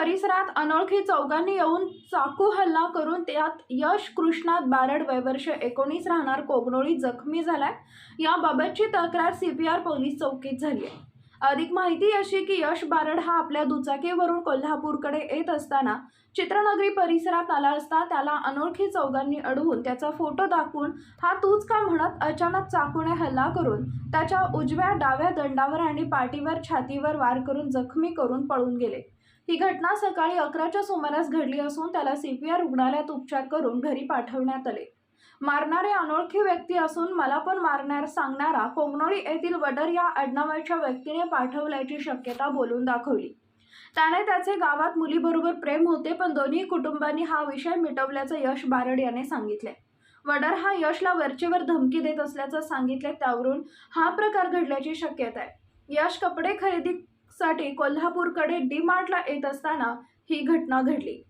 परिसरात अनोळखी चौघांनी येऊन चाकू हल्ला करून त्यात यश कृष्णात बारड वयवर्ष एकोणीस राहणार कोगनोळी जखमी झालाय. याबाबतची तक्रार सी बी आर पोलीस चौकीत झाली आहे. अधिक माहिती अशी की यश बारड हा आपल्या दुचाकीवरून कोल्हापूरकडे येत असताना चित्रनगरी परिसरात आला असता त्याला अनोळखी चौघांनी अडवून त्याचा फोटो दाखवून हा तूच का म्हणत अचानक चाकूने हल्ला करून त्याच्या उजव्या डाव्या दंडावर आणि पाठीवर छातीवर वार करून जखमी करून पळून गेले. ही घटना सकाळी अकराच्या सुमारास घडली असून त्याला सीपीआर रुग्णालयात उपचार करून घरी पाठवण्यात आले. मारणारे अनोळखी व्यक्ती असून मला पण मारणार सांगणारा कोंगनोळी येथील वडर या आडनावाच्या व्यक्तीने पाठवल्याची शक्यता बोलून दाखवली. त्याने त्याचे गावात मुलीबरोबर प्रेम होते पण दोन्ही कुटुंबांनी हा विषय मिटवल्याचं यश बारड याने सांगितले. वडर हा यशला वरचेवर धमकी देत असल्याचं सांगितले त्यावरून हा प्रकार घडल्याची शक्यता आहे. यश कपडे खरेदी साठी कोल्हापूरकडे डी मार्टला येत असताना ही घटना घडली.